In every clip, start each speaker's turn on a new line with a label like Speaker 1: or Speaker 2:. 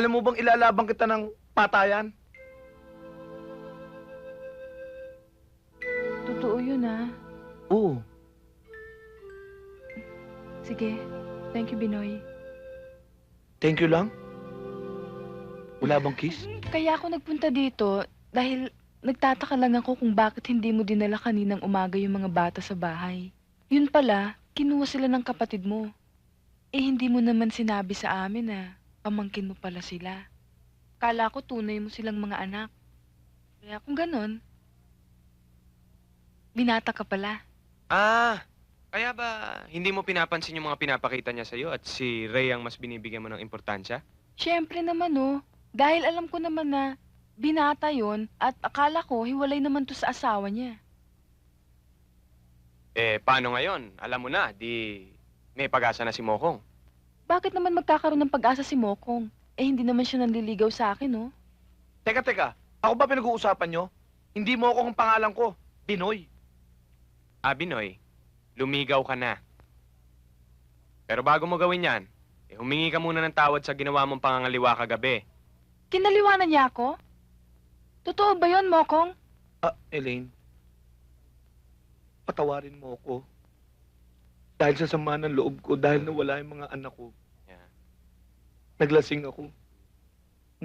Speaker 1: Alam mo bang ilalabang kita ng patayan?
Speaker 2: Totoo yun ah.
Speaker 1: Oo.
Speaker 2: Sige. Thank you, Binoy.
Speaker 1: Thank you lang. Wala bang kiss?
Speaker 2: Kaya ako nagpunta dito dahil nagtataka lang ako kung bakit hindi mo dinala kaninang umaga yung mga bata sa bahay. Yun pala, kinuha sila ng kapatid mo. Eh hindi mo naman sinabi sa amin na pamangkin mo pala sila. Kala ko tunay mo silang mga anak. Kaya kung ganon, binata ka pala.
Speaker 3: Ah, kaya ba hindi mo pinapansin yung mga pinapakita niya sa'yo at si Ray ang mas binibigyan mo ng importansya?
Speaker 2: Siyempre naman oh, dahil alam ko naman na binata yon at akala ko hiwalay naman to sa asawa niya.
Speaker 3: Eh, paano ngayon? Alam mo na, di may pag-asa na si Mokong.
Speaker 2: Bakit naman magkakaroon ng pag-asa si Mokong? Eh hindi naman siya nanliligaw sa akin oh.
Speaker 1: Teka, teka. Ako ba pinag-uusapan nyo? Hindi mo ako ang pangalan ko. Binoy.
Speaker 3: Ah, Binoy, lumigaw ka na. Pero bago mo gawin yan, eh, humingi ka muna ng tawad sa ginawa mong pangangaliwa kagabi.
Speaker 2: Kinaliwanan niya ako? Totoo ba yon, Mokong?
Speaker 1: Ah, Elaine. Patawarin mo ako. Dahil sa sama ng loob ko, dahil nawala yung mga anak ko. Naglasing ako.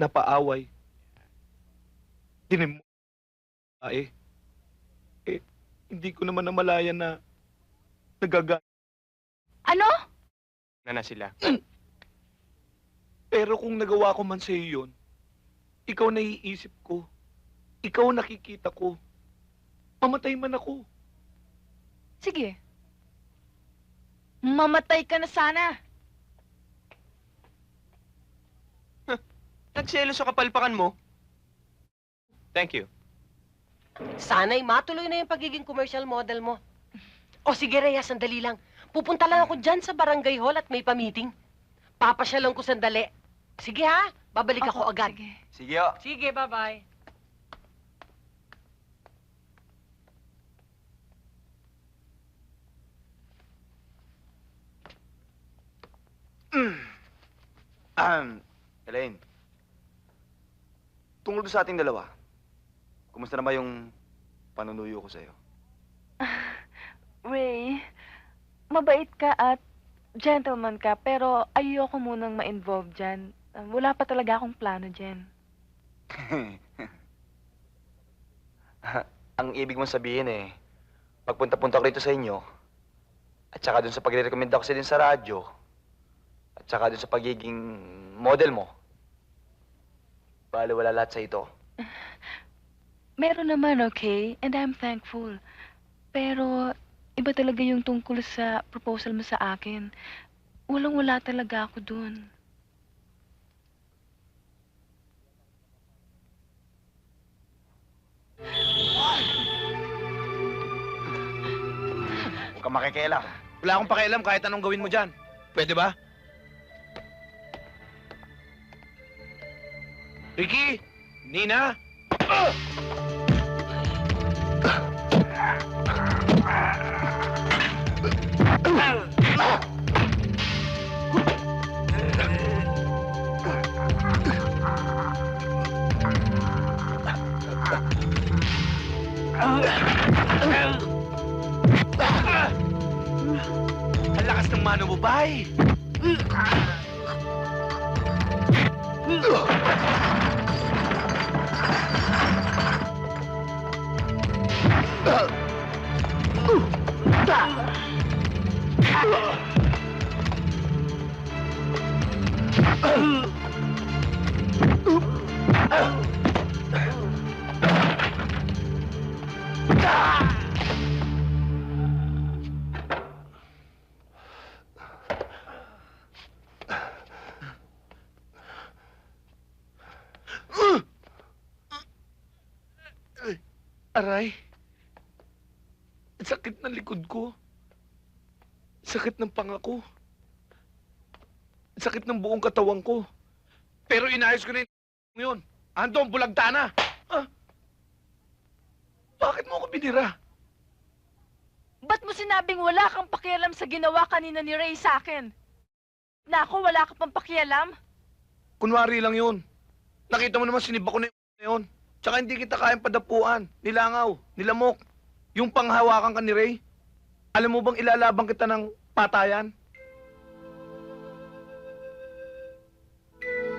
Speaker 1: Napaaway. Dinim mo. Ah, eh. Eh, hindi ko naman namalayan na nagaga.
Speaker 2: Ano?
Speaker 3: Na na sila.
Speaker 1: Pero kung nagawa ko man sa iyo yun, ikaw naiisip ko. Ikaw nakikita ko. Mamatay man ako.
Speaker 2: Sige. Mamatay ka na sana.
Speaker 3: Nagselo sa kapalpakan mo. Thank you.
Speaker 4: Sana'y matuloy na yung pagiging commercial model mo. O sige, Rhea, sandali lang. Pupunta lang ako dyan sa barangay hall at may pa-meeting. Papasyalan ko sandali. Sige ha, babalik ako
Speaker 2: Opo,
Speaker 4: agad.
Speaker 2: Sige.
Speaker 3: Sige, oh.
Speaker 4: Sige, bye-bye.
Speaker 5: Um, Elaine. Tungkol sa ating dalawa, kumusta na ba yung panunuyo ko sa'yo?
Speaker 2: Ray, mabait ka at gentleman ka, pero ayoko munang ma-involve dyan. Uh, Wala pa talaga akong plano dyan.
Speaker 5: Ang ibig mong sabihin eh, pagpunta-punta ko rito sa inyo, at saka dun sa pagre-recommenda ko sa din sa radyo, at saka dun sa pagiging model mo, bali wala lahat sa ito.
Speaker 2: Meron naman, okay? And I'm thankful. Pero, iba talaga yung tungkol sa proposal mo sa akin. Walang-wala talaga ako dun.
Speaker 5: Huwag ka makikialam.
Speaker 1: Wala akong pakialam kahit anong gawin mo dyan. Pwede ba? Ricky! Nina! Ah! Ang lakas ng mano mo, bay! Aray. Sakit ng likod ko. Sakit ng panga ko. Sakit ng buong katawan ko. Pero inayos ko na yung yun. Ando, bulagta na. Ah. Bakit mo ako binira?
Speaker 2: Ba't mo sinabing wala kang pakialam sa ginawa kanina ni Ray sa akin? Na ako wala ka pang pakialam?
Speaker 1: Kunwari lang yun. Nakita mo naman siniba ko na yung yun. Tsaka hindi kita kayang padapuan, nilangaw, nilamok. Yung panghawakan ka ni Ray. Alam mo bang ilalabang kita ng patayan?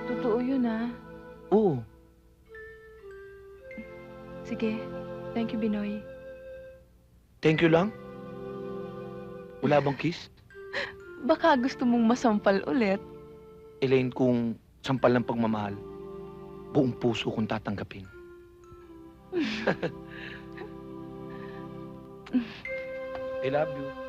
Speaker 2: Totoo yun ah.
Speaker 1: Oo.
Speaker 2: Sige. Thank you, Binoy.
Speaker 1: Thank you lang. Wala bang kiss?
Speaker 2: Baka gusto mong masampal ulit.
Speaker 1: Elaine, kung sampal ng pagmamahal, buong puso kong tatanggapin. I love you.